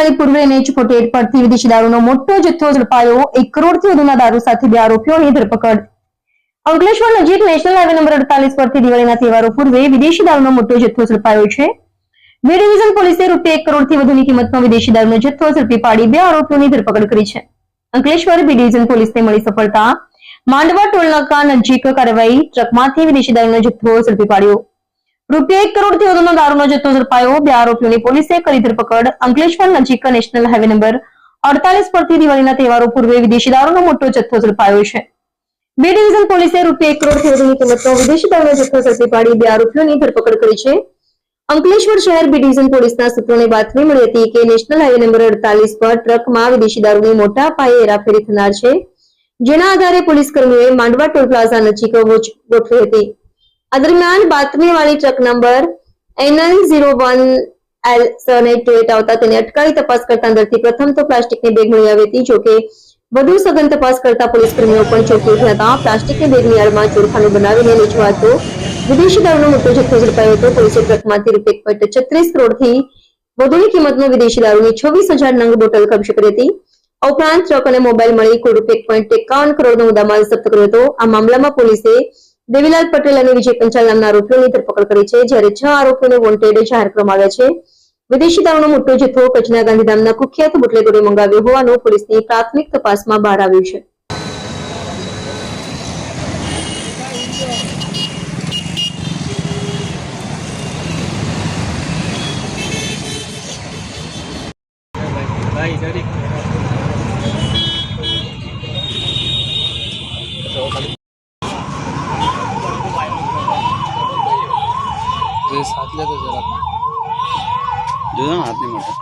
આવેલી પૂર્વે ફોર્ટી પરથી વિદેશી દારૂનો મોટો જથ્થો ઝડપાયો. એક કરોડથી વધુના દારૂ સાથે બે આરોપીઓની ધરપકડ. અંકલેશ્વર નજીક નેશનલ હાઈવે નંબર અડતાલીસ પરથી દિવાળીના તહેવારો પૂર્વે વિદેશી દારૂનો મોટો જથ્થો ઝડપાયો છે. બે ડિવિઝન પોલીસે રૂપિયા એક કરોડથી વધુની કિંમતનો વિદેશી દારૂનો જથ્થો ઝડપી પાડી બે આરોપીઓની ધરપકડ કરી છે. અંકલેશ્વર બી ડિવિઝન પોલીસને મળી સફળતા. માંડવા ટોલનાકા નજીક કાર્યવાહી ટ્રકમાંથી વિદેશી દારૂનો જથ્થો ઝડપી પાડ્યો. રૂપિયા એક કરોડથી વધુનો દારૂનો જથ્થો ઝડપાયો. બે આરોપીઓની પોલીસે કરી ધરપકડ. અંકલેશ્વર નજીક નેશનલ હાઈવે નંબર અડતાલીસ પરથી દિવાળીના તહેવારો પૂર્વે વિદેશી દારૂનો મોટો જથ્થો ઝડપાયો છે. બે ડિવિઝન પોલીસે રૂપિયા એક કરોડથી વધુની કિંમતનો વિદેશી દારૂનો જથ્થો ઝડપી પાડી બે આરોપીઓની ધરપકડ કરી છે. અંકલેશ્વર શહેર બી ડિવિઝન પોલીસના સૂત્રોને બાતમી મળી હતી કે નેશનલ હાઈવે નંબર અડતાલીસ પર ટ્રકમાં વિદેશી દારૂની મોટા પાયે હેરાફેરી થનાર છે. જેના આધારે પોલીસ કર્મીઓએ માંડવા ટોલ પ્લાઝા નજીક ગોઠવી હતી. આ દરમિયાન બાતમીવાળી truck number NL zero one L seven eight two eight આવતા તેને અટકાવી તપાસ કરતા અંદરથી પ્રથમ તો પ્લાસ્ટિકની બેગ મળી આવી હતી, જોકે વધુ સઘન તપાસ કરતા પોલીસ કર્મીઓ પણ ચોંકી ઉઠ્યા હતા. પ્લાસ્ટિકની બેગની આડમાં ચોરખાનું બનાવીને વેચવા હતો વિદેશી દારૂનો મોટો જથ્થો ઝડપાયો હતો. પોલીસે ટ્રકમાંથી રૂપિયા પોઈન્ટ છત્રીસ કરોડથી વધુની કિંમતનો વિદેશી દારૂની છવ્વીસ હજાર નંગ બોટલ કબજે કરી હતી. આ ઉપરાંત ટ્રક અને મોબાઈલ મળી કુલ રૂપિયા પોઈન્ટ એકાવન કરોડનો મુદ્દામાલ જપ્ત કર્યો હતો. આ મામલામાં પોલીસે દેવીલાલ પટેલ અને વિજય પંચાલ નામના આરોપીઓની ધરપકડ કરી છે, જ્યારે છ આરોપીઓને વોન્ટેડ જાહેર કરવામાં આવ્યા છે. વિદેશી દારૂનો મોટો જથ્થો કચ્છના ગાંધીધામના કુખ્યાત બુટલેગોરે મંગાવ્યો હોવાનું પોલીસની પ્રાથમિક તપાસમાં બહાર આવ્યું છે. ભાઈ જરીક તો જરા. જોજો ને હાથ નહીં મળતા.